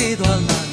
ရာနေဦးတေးသွားလာ